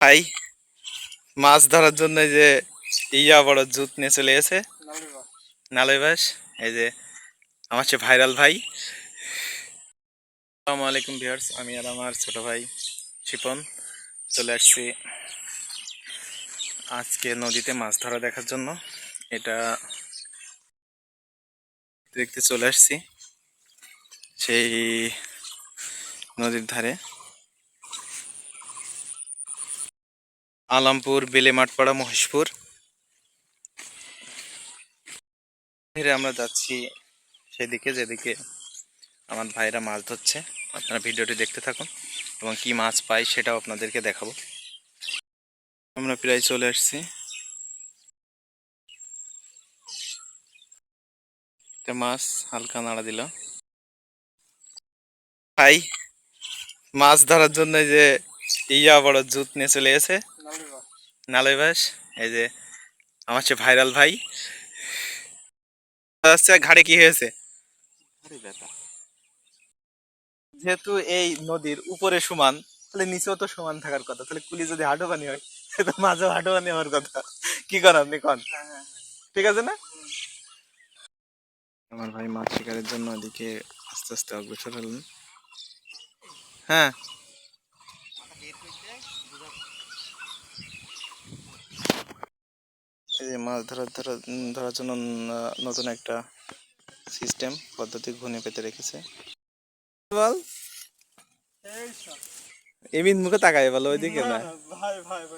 ভাই, মাছ ধরার জন্য যে ইয়া বড় জুত নিয়ে চলে গেছে। নালই বাস এই যে আমার সে ভাইরাল ভাই। আসসালামু আলাইকুম ভিউয়ার্স, আমি আর আমার ছোট ভাই শিপন চলে আসছি আজকে নদীতে মাছ ধরা দেখার জন্য। এটা দেখতে চলে আসছি, সেই নদীর ধারে। আলামপুর, বেলেমাঠপাড়া, মহেশপুর। ধীরে আমরা যাচ্ছি সেদিকে, যেদিকে আমার ভাইরা মাছ ধরছে। আপনারা ভিডিওটি দেখতে থাকুন এবং কি মাছ পাই সেটাও আপনাদেরকে দেখাবো। আমরা প্রায় চলে আসছি। মাছ হালকা নাড়া দিল। ভাই, মাছ ধরার জন্য যে ইয়া বড় জুত নিয়ে চলে গেছে। নালই বাস এই যে আমার সে ভাইরাল ভাই। আচ্ছা ঘাড়ে কি হয়েছে? যেহেতু এই নদীর উপরে সমান তাহলে নিচেও তো সমান থাকার কথা। তাহলে কুলি যদি হাঁটো পানি হয় তো মাঝেও হাঁটো পানি হওয়ার কথা। কি কর আপনি কন? ঠিক আছে না? আমার ভাই মাছ শিকারের জন্য ওদিকে আস্তে আস্তে অগ্রসর হলেন। হ্যাঁ। এই যে মাছ ধরার ধরা ধরার জন্য নতুন একটা সিস্টেম পদ্ধতি ঘুনে পেতে রেখেছে। বল। এমিন মুখে তাকায় বলো ওইদিকে না। ভাই ভাই ভাই।